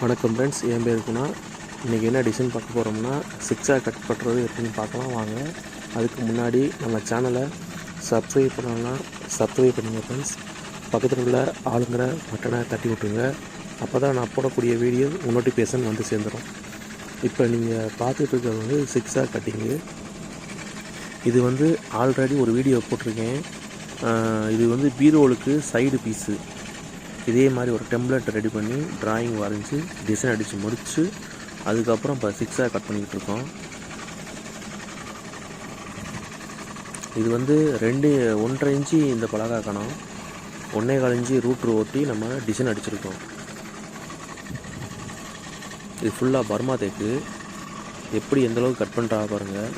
வணக்கம் ஃப்ரெண்ட்ஸ் என் பேர் இன்றைக்கி என்ன டிசைன் பார்க்க போகிறோம்னா சிக்ஸாக கட் பண்ணுறது எப்படின்னு பார்க்கலாம். வாங்க. அதுக்கு முன்னாடி நம்ம சேனலை சப்ஸ்கிரைப் பண்ணலன்னா சப்ஸ்கிரைப் பண்ணுங்கள் ஃப்ரெண்ட்ஸ் பக்கத்தில் உள்ள ஆளுங்கிற பட்டனை தட்டி விட்டுருங்க. அப்போ தான் நான் போடக்கூடிய வீடியோ நோட்டிஃபிகேஷன் வந்து சேர்ந்துடும் இப்போ நீங்கள் பார்த்துட்டு இருக்கிறது வந்து சிக்ஸாக கட்டிங்கு இது வந்து ஆல்ரெடி ஒரு வீடியோ போட்டிருக்கேன். இது வந்து பீரோலுக்கு சைடு பீஸு இதே மாதிரி ஒரு டெம்ப்ளேட் ரெடி பண்ணி ட்ராயிங் வரைஞ்சி டிசைன் அடித்து முடித்து அதுக்கப்புறம் இப்போ சிக்ஸாக கட் பண்ணிக்கிட்டு இருக்கோம். இது வந்து ரெண்டு ஒன்றரை இன்ச்சு இந்த பலகா கணம். ஒன்றே கால் இன்ச்சு ரூட்ரு ஓட்டி நம்ம டிசைன் அடிச்சிருக்கோம். இது ஃபுல்லாக பர்மா தேக்கு. எப்படி எந்த அளவுக்கு கட் பண்ணுறா பாருங்கள்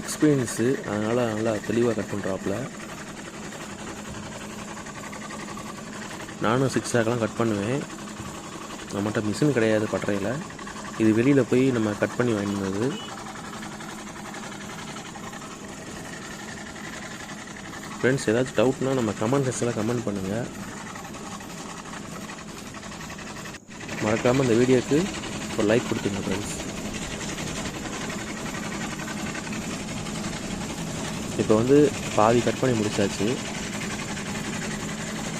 எக்ஸ்பீரியன்ஸு அதனால் நல்லா தெளிவாக கட் பண்ணுறாப்புல நானும் சிக்ஸ் ஆக்கெலாம் கட் பண்ணுவேன். நம்மகிட்ட மிஷின் கிடையாது பட்டறையில். இது வெளியில் போய் நம்ம கட் பண்ணி வாங்கினது. ஃப்ரெண்ட்ஸ் ஏதாச்சும் டவுட்னா நம்ம கமெண்ட் செக்ஷனில் கமெண்ட் பண்ணுங்கள் மறக்காமல் இந்த வீடியோக்கு ஒரு லைக் கொடுத்துங்க ஃப்ரெண்ட்ஸ் இப்போ வந்து பாதி கட் பண்ணி முடிச்சாச்சு.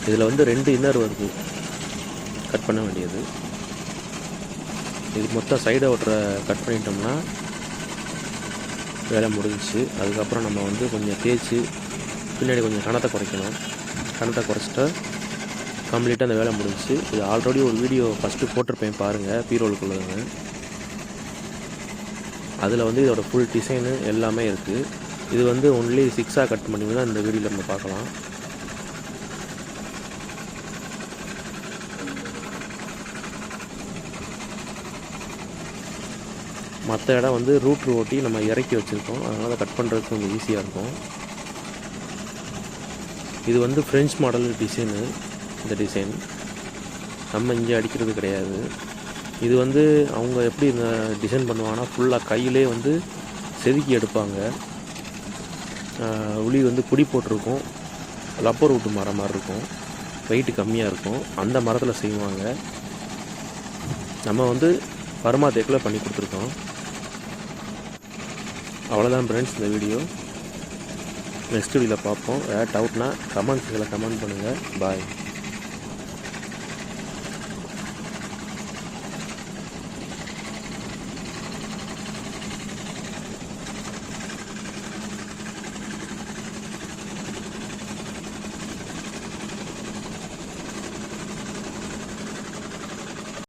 இதில் வந்து ரெண்டு இன்னர் வருது கட் பண்ண வேண்டியது. இது மொத்தம் சைடை ஓட்டுற கட் பண்ணிட்டோம்னா வேலை முடிஞ்சிச்சு. அதுக்கப்புறம் நம்ம வந்து கொஞ்சம் தேய்ச்சி பின்னாடி கொஞ்சம் கணத்தை குறைக்கணும். கணத்தை குறைச்சிட்டா கம்ப்ளீட்டாக அந்த வேலை முடிஞ்சிச்சு. இது ஆல்ரெடி ஒரு வீடியோ ஃபஸ்ட்டு போட்டிருப்பேன் பாருங்கள் பீரோலுக்குள்ளதுங்க அதில் வந்து இதோட ஃபுல் டிசைனு எல்லாமே இருக்குது இது வந்து ஒன்லி சிக்ஸாக கட் பண்ணி தான் இந்த வீடியோவில் நம்ம பார்க்கலாம். மற்ற இடம் வந்து ரூட்ரு ஓட்டி நம்ம இறக்கி வச்சுருக்கோம். அதனால் கட் பண்ணுறதுக்கு கொஞ்சம் ஈஸியாக இருக்கும். இது வந்து ஃப்ரெஞ்ச் மாடல் டிசைனு இந்த டிசைன் நம்ம இங்கே அடிக்கிறது கிடையாது. இது வந்து அவங்க எப்படி இந்த டிசைன் பண்ணுவாங்கன்னா ஃபுல்லாக கையிலே வந்து செதுக்கி எடுப்பாங்க. உளி வந்து குடி போட்டிருக்கும். லப்பர் விட்டு மரம் மாதிரி இருக்கும். வெயிட்டு கம்மியாக இருக்கும். அந்த மரத்தில் செய்வாங்க. நம்ம வந்து பர்மா தேக்கில் பண்ணி கொடுத்துருக்கோம். அவ்வளோதான் ஃப்ரெண்ட்ஸ் இந்த வீடியோ நெக்ஸ்ட் வீடியோவில் பார்ப்போம். ஏதாவது டவுட்னா கமெண்ட்ஸில் கமெண்ட் பண்ணுங்கள் பாய்